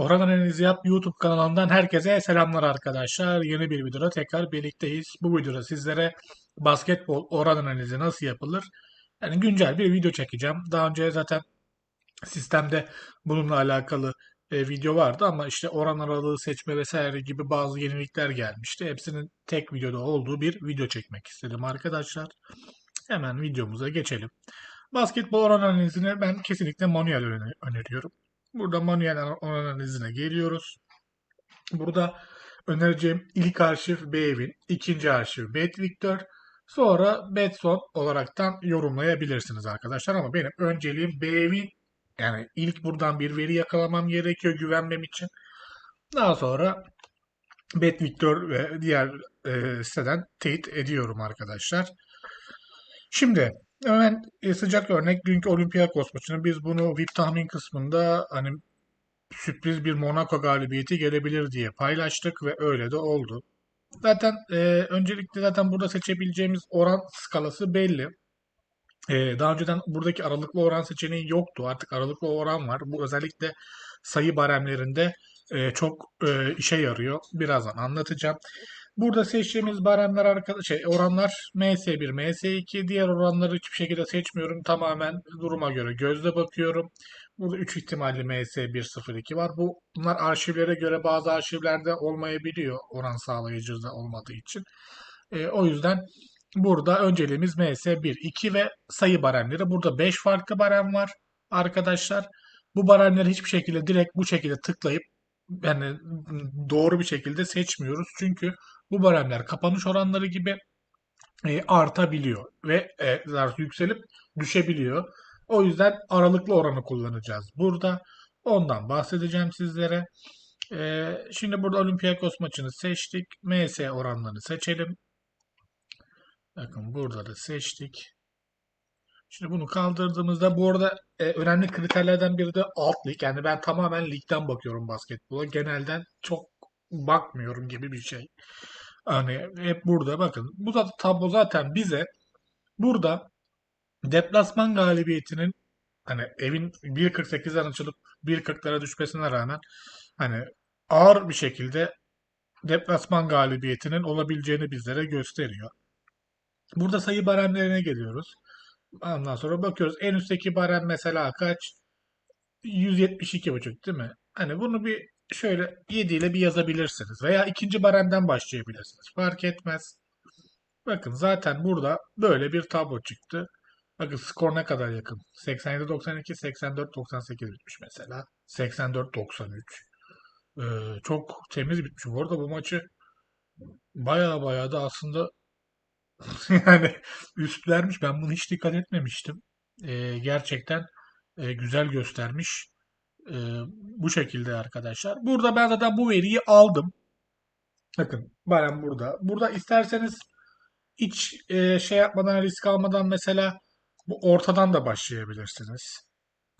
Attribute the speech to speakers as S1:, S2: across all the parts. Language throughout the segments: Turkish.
S1: Orhan Analizi Yap YouTube kanalından herkese selamlar arkadaşlar. Yeni bir videoda tekrar birlikteyiz. Bu videoda sizlere basketbol oran analizi nasıl yapılır? Yani güncel bir video çekeceğim. Daha önce zaten sistemde bununla alakalı e, video vardı ama işte oran aralığı seçme vesaire gibi bazı yenilikler gelmişti. Hepsinin tek videoda olduğu bir video çekmek istedim arkadaşlar. Hemen videomuza geçelim. Basketbol oran analizini ben kesinlikle manuel öne- öneriyorum. Burada manuel analizine geliyoruz. Burada önereceğim ilk arşiv Bevin, ikinci arşiv BetVictor, sonra Betson olaraktan yorumlayabilirsiniz arkadaşlar ama benim önceliğim Bevin. Yani ilk buradan bir veri yakalamam gerekiyor güvenmem için. Daha sonra BetVictor ve diğer e, siteden teyit ediyorum arkadaşlar. Şimdi hemen e, sıcak örnek dünkü Olympiakos maçını biz bunu VIP tahmin kısmında hani sürpriz bir Monaco galibiyeti gelebilir diye paylaştık ve öyle de oldu. Zaten e, öncelikle zaten burada seçebileceğimiz oran skalası belli. E, daha önceden buradaki aralıklı oran seçeneği yoktu. Artık aralıklı oran var. Bu özellikle sayı baremlerinde e, çok e, işe yarıyor. Birazdan anlatacağım. Burada seçtiğimiz baremler arkadaş şey oranlar MS1, MS2. Diğer oranları hiçbir şekilde seçmiyorum. Tamamen duruma göre gözle bakıyorum. Burada 3 ihtimalli MS102 var. Bu bunlar arşivlere göre bazı arşivlerde olmayabiliyor oran sağlayıcı da olmadığı için. E, o yüzden burada önceliğimiz MS1, 2 ve sayı baremleri. Burada 5 farklı barem var arkadaşlar. Bu baremleri hiçbir şekilde direkt bu şekilde tıklayıp yani doğru bir şekilde seçmiyoruz. Çünkü bu baremler kapanış oranları gibi e, artabiliyor ve e, yükselip düşebiliyor. O yüzden aralıklı oranı kullanacağız burada. Ondan bahsedeceğim sizlere. E, şimdi burada Olympiakos maçını seçtik. MS oranlarını seçelim. Bakın burada da seçtik. Şimdi bunu kaldırdığımızda bu arada e, önemli kriterlerden biri de alt lig. Yani ben tamamen ligden bakıyorum basketbola. Genelden çok bakmıyorum gibi bir şey. Hani hep burada bakın. Bu da tablo zaten bize burada deplasman galibiyetinin hani evin 1.48'den açılıp 1.40'lara düşmesine rağmen hani ağır bir şekilde deplasman galibiyetinin olabileceğini bizlere gösteriyor. Burada sayı baremlerine geliyoruz. Ondan sonra bakıyoruz. En üstteki barem mesela kaç? 172,5 değil mi? Hani bunu bir şöyle 7 ile bir yazabilirsiniz. Veya ikinci baremden başlayabilirsiniz. Fark etmez. Bakın zaten burada böyle bir tablo çıktı. Bakın skor ne kadar yakın. 87-92, 84-98 bitmiş mesela. 84-93. Ee, çok temiz bitmiş. Bu arada bu maçı baya baya da aslında yani üst vermiş. Ben bunu hiç dikkat etmemiştim. Ee, gerçekten e, güzel göstermiş. Ee, bu şekilde arkadaşlar. Burada ben zaten bu veriyi aldım. Bakın barem burada. Burada isterseniz hiç e, şey yapmadan risk almadan mesela bu ortadan da başlayabilirsiniz.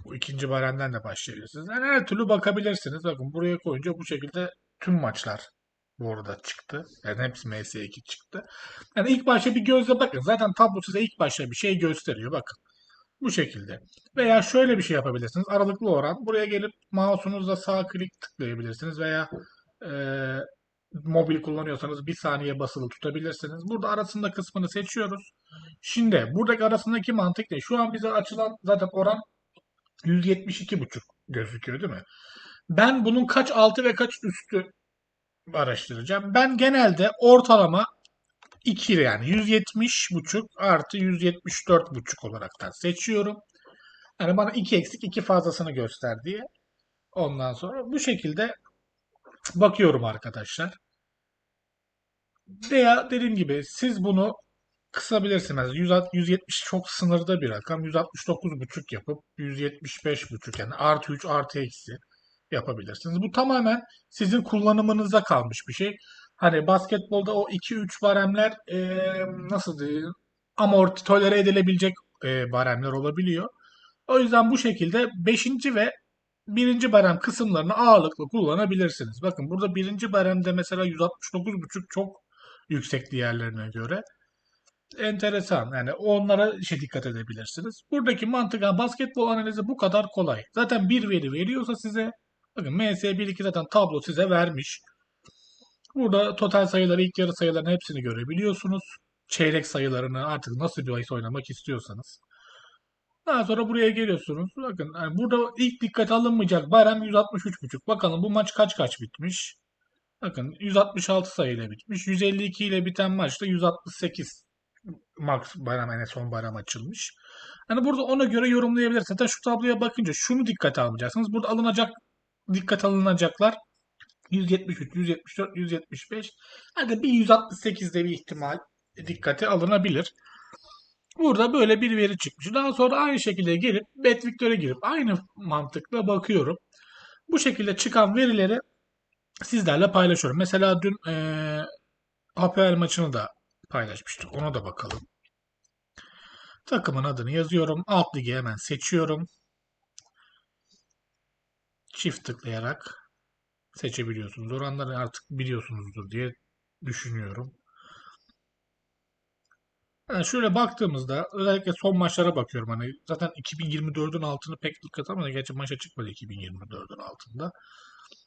S1: Bu ikinci baremden de başlayabilirsiniz. Yani her türlü bakabilirsiniz. Bakın buraya koyunca bu şekilde tüm maçlar bu arada çıktı. Yani hepsi MS2 çıktı. Yani ilk başta bir gözle bakın. Zaten tablo size ilk başta bir şey gösteriyor. Bakın. Bu şekilde. Veya şöyle bir şey yapabilirsiniz. Aralıklı oran. Buraya gelip mouse'unuzla sağ klik tıklayabilirsiniz. Veya e, mobil kullanıyorsanız bir saniye basılı tutabilirsiniz. Burada arasında kısmını seçiyoruz. Şimdi buradaki arasındaki mantık ne? Şu an bize açılan zaten oran 172,5 gözüküyor değil mi? Ben bunun kaç altı ve kaç üstü araştıracağım. Ben genelde ortalama 2 yani 170,5 artı 174,5 olaraktan seçiyorum. Yani bana 2 eksik 2 fazlasını göster diye. Ondan sonra bu şekilde bakıyorum arkadaşlar. Veya dediğim gibi siz bunu kısabilirsiniz. 100 170 çok sınırda bir rakam. 169,5 yapıp 175,5 yani artı 3 artı eksi yapabilirsiniz. Bu tamamen sizin kullanımınıza kalmış bir şey. Hani basketbolda o 2-3 baremler e, nasıl diyeyim amorti tolere edilebilecek e, baremler olabiliyor. O yüzden bu şekilde 5. ve 1. barem kısımlarını ağırlıklı kullanabilirsiniz. Bakın burada 1. baremde mesela 169.5 çok yüksek diğerlerine göre. Enteresan. Yani onlara işe dikkat edebilirsiniz. Buradaki mantık basketbol analizi bu kadar kolay. Zaten bir veri veriyorsa size Bakın MS1-2 zaten tablo size vermiş. Burada total sayıları, ilk yarı sayıların hepsini görebiliyorsunuz. Çeyrek sayılarını artık nasıl bir bahis oynamak istiyorsanız. Daha sonra buraya geliyorsunuz. Bakın yani burada ilk dikkate alınmayacak barem 163.5. Bakalım bu maç kaç kaç bitmiş. Bakın 166 sayıyla bitmiş. 152 ile biten maçta 168 max bayram yani son bayram açılmış. Hani burada ona göre yorumlayabilirsiniz. Zaten şu tabloya bakınca şunu dikkate almayacaksınız. Burada alınacak dikkat alınacaklar 173, 174, 175. Hadi bir 168'de bir ihtimal dikkate alınabilir. Burada böyle bir veri çıkmış. Daha sonra aynı şekilde gelip Betviktor'a girip aynı mantıkla bakıyorum. Bu şekilde çıkan verileri sizlerle paylaşıyorum. Mesela dün e, APL maçını da paylaşmıştık. Ona da bakalım. Takımın adını yazıyorum. Alt ligi hemen seçiyorum. Çift tıklayarak seçebiliyorsunuz. Oranları artık biliyorsunuzdur diye düşünüyorum. Yani şöyle baktığımızda özellikle son maçlara bakıyorum. Hani zaten 2024'ün altını pek dikkat almadı. Gerçi maça çıkmadı 2024'ün altında.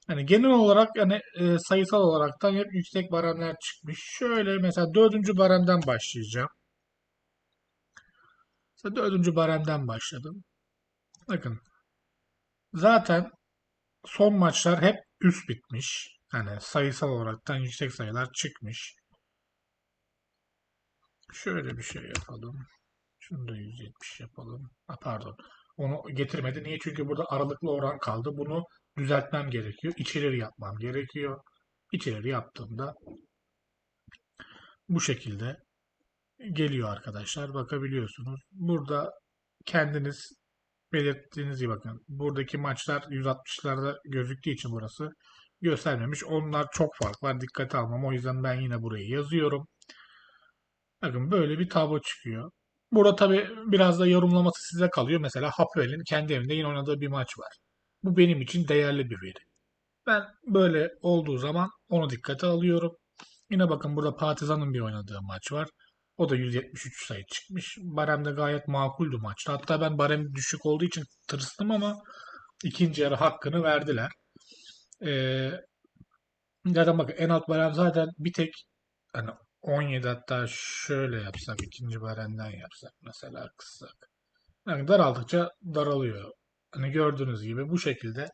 S1: Hani genel olarak yani e, sayısal olaraktan hep yüksek baremler çıkmış. Şöyle mesela dördüncü baremden başlayacağım. Mesela dördüncü baremden başladım. Bakın zaten son maçlar hep üst bitmiş. Yani sayısal olaraktan yüksek sayılar çıkmış. Şöyle bir şey yapalım. Şunu da 170 yapalım. Ha, pardon. Onu getirmedi. Niye? Çünkü burada aralıklı oran kaldı. Bunu düzeltmem gerekiyor. İçeleri yapmam gerekiyor. İçeleri yaptığımda bu şekilde geliyor arkadaşlar. Bakabiliyorsunuz. Burada kendiniz belirttiğiniz gibi bakın. Buradaki maçlar 160'larda gözüktüğü için burası göstermemiş. Onlar çok fark var. Dikkate almam. O yüzden ben yine burayı yazıyorum. Bakın böyle bir tablo çıkıyor. Burada tabi biraz da yorumlaması size kalıyor. Mesela Hapoel'in kendi evinde yine oynadığı bir maç var. Bu benim için değerli bir veri. Ben böyle olduğu zaman onu dikkate alıyorum. Yine bakın burada Partizan'ın bir oynadığı maç var. O da 173 sayı çıkmış. Barem de gayet makuldü maçta. Hatta ben barem düşük olduğu için tırstım ama ikinci yarı hakkını verdiler. Ee, zaten bakın en alt barem zaten bir tek hani 17 hatta şöyle yapsak ikinci baremden yapsak mesela kıssak. Yani daraldıkça daralıyor. Hani gördüğünüz gibi bu şekilde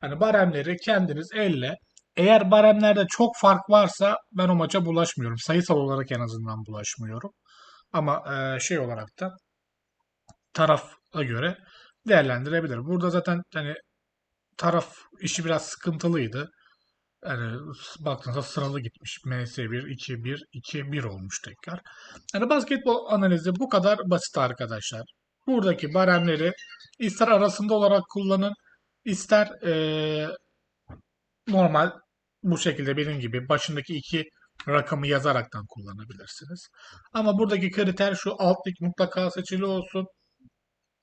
S1: hani baremleri kendiniz elle eğer baremlerde çok fark varsa ben o maça bulaşmıyorum. Sayısal olarak en azından bulaşmıyorum. Ama e, şey olarak da tarafa göre değerlendirebilir. Burada zaten hani taraf işi biraz sıkıntılıydı. Yani baktığınızda sıralı gitmiş. MS1, 2, 1, 2, 1 olmuş tekrar. Yani basketbol analizi bu kadar basit arkadaşlar. Buradaki baremleri ister arasında olarak kullanın, ister e, normal bu şekilde benim gibi başındaki iki rakamı yazaraktan kullanabilirsiniz. Ama buradaki kriter şu alt lig mutlaka seçili olsun.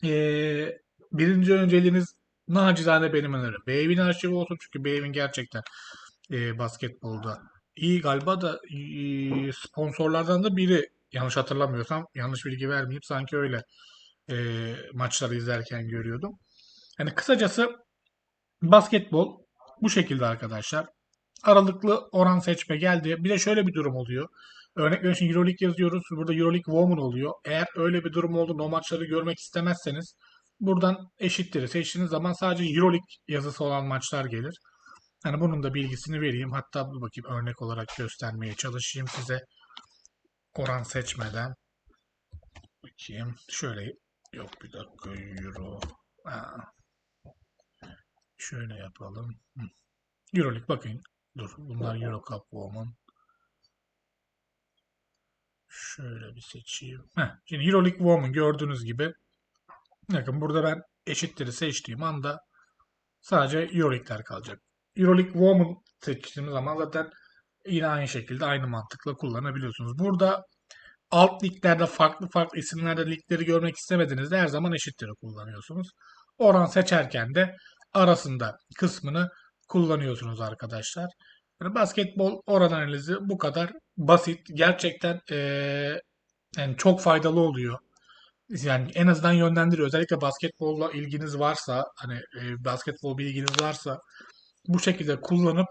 S1: Ee, birinci önceliğiniz nacizane benim önerim. Beyvin arşivi olsun çünkü Beyvin gerçekten e, basketbolda iyi galiba da e, sponsorlardan da biri yanlış hatırlamıyorsam yanlış bilgi vermeyeyim sanki öyle e, maçları izlerken görüyordum. Yani kısacası basketbol bu şekilde arkadaşlar. Aralıklı oran seçme geldi. Bir de şöyle bir durum oluyor. Örnek veriyorum şimdi Euroleague yazıyoruz. Burada Euroleague Woman oluyor. Eğer öyle bir durum oldu o maçları görmek istemezseniz buradan eşittir. Seçtiğiniz zaman sadece Euroleague yazısı olan maçlar gelir. Yani bunun da bilgisini vereyim. Hatta bu bakayım örnek olarak göstermeye çalışayım size. Oran seçmeden. Bakayım. Şöyle yok bir dakika Euro. Ha. Şöyle yapalım. Euroleague bakın. Dur. Bunlar Euro Cup Woman. Şöyle bir seçeyim. Heh, şimdi Euroleague Woman gördüğünüz gibi bakın burada ben eşitleri seçtiğim anda sadece Euroleague'ler kalacak. Euroleague Woman seçtiğimiz zaman zaten yine aynı şekilde aynı mantıkla kullanabiliyorsunuz. Burada alt liglerde farklı farklı isimlerde ligleri görmek istemediğinizde her zaman eşitleri kullanıyorsunuz. Oran seçerken de arasında kısmını kullanıyorsunuz arkadaşlar. Yani basketbol oran analizi bu kadar basit. Gerçekten ee, yani çok faydalı oluyor. yani en azından yönlendiriyor. Özellikle basketbolla ilginiz varsa hani e, basketbol bilginiz varsa bu şekilde kullanıp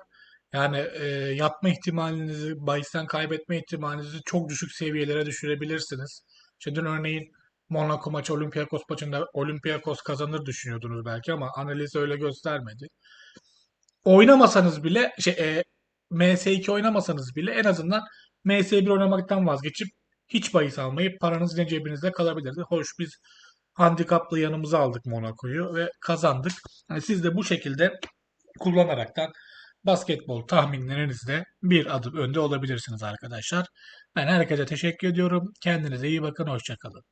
S1: yani e, yapma ihtimalinizi, bahisten kaybetme ihtimalinizi çok düşük seviyelere düşürebilirsiniz. İşte dün örneğin Monaco maçı Olympiakos maçında Olympiakos kazanır düşünüyordunuz belki ama analiz öyle göstermedi. Oynamasanız bile şey, e, MS2 oynamasanız bile en azından MS1 oynamaktan vazgeçip hiç bahis almayıp paranız yine cebinizde kalabilirdi. Hoş biz handikaplı yanımıza aldık Monaco'yu ve kazandık. Yani siz de bu şekilde kullanaraktan basketbol tahminlerinizde bir adım önde olabilirsiniz arkadaşlar. Ben herkese teşekkür ediyorum. Kendinize iyi bakın. Hoşçakalın.